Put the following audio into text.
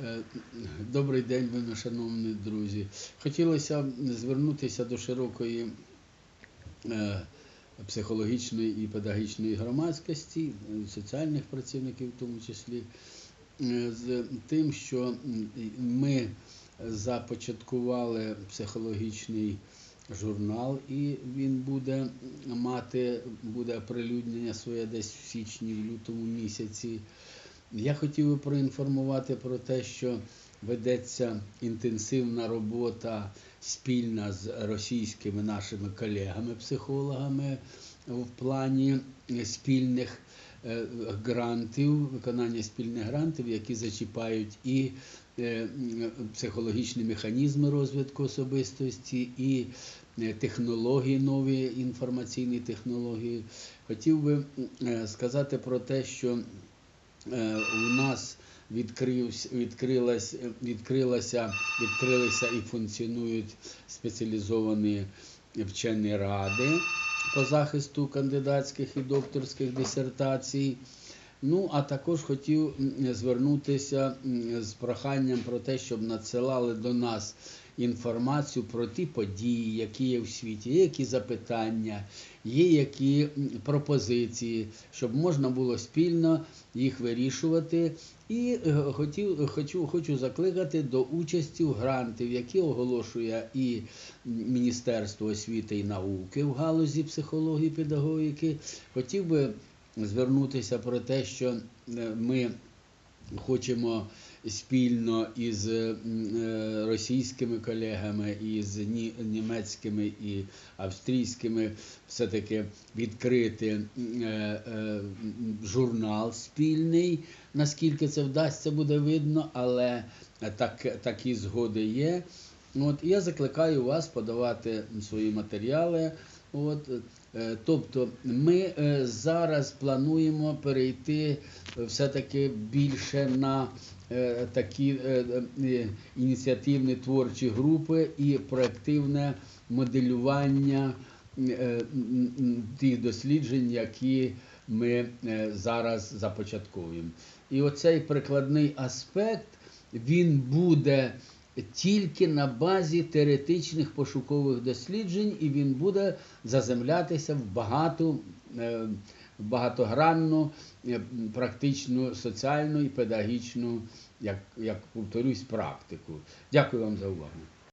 Е, Добрий день, вельми шановні друзі. Хотілося звернутися до широкої е, психологічної і педагогічної громадськості, е, соціальних працівників в тому числі, з тим, що ми започаткували психологічний журнал, і він буде мати буде оприлюднення своє десь в січні, в лютому місяці. Я хотів би проінформувати про те, що ведеться інтенсивна робота спільна з російськими нашими колегами-психологами в плані спільних е, грантів, виконання спільних грантів, які зачіпають і е, психологічні механізми розвитку особистості, і е, технології, нові інформаційні технології. Хотів би сказати про те, що відкрився, відкрилась, відкрилася, відкрилися і функціонують спеціалізовані вчені ради по захисту кандидатських і докторських дисертацій. Ну, а також хотів звернутися з проханням про те, щоб надсилали до нас інформацію про ті події, які є в світі, є які запитання, є які пропозиції, щоб можна було спільно їх вирішувати. І е, хотів, хочу, хочу закликати до участі в грантів, які оголошує і Міністерство освіти і науки в галузі психології, педагогіки. Хотів би звернутися про те, що е, ми хочемо спільно із е, російськими колегами, і з німецькими і австрійськими все-таки відкрити е, е, журнал спільний. Наскільки це вдасться, буде видно, але так, такі згоди є. От, я закликаю вас подавати свої матеріали. От, е, тобто ми е, зараз плануємо перейти е, все-таки більше на такі ініціативні творчі групи і проактивне моделювання тих досліджень, які ми зараз започатковуємо. І оцей прикладний аспект він буде тільки на базі теоретичних пошукових досліджень, і він буде заземлятися в багату, е, багатогранну, е, практичну, соціальну і педагогічну, як, як повторюсь, практику. Дякую вам за увагу.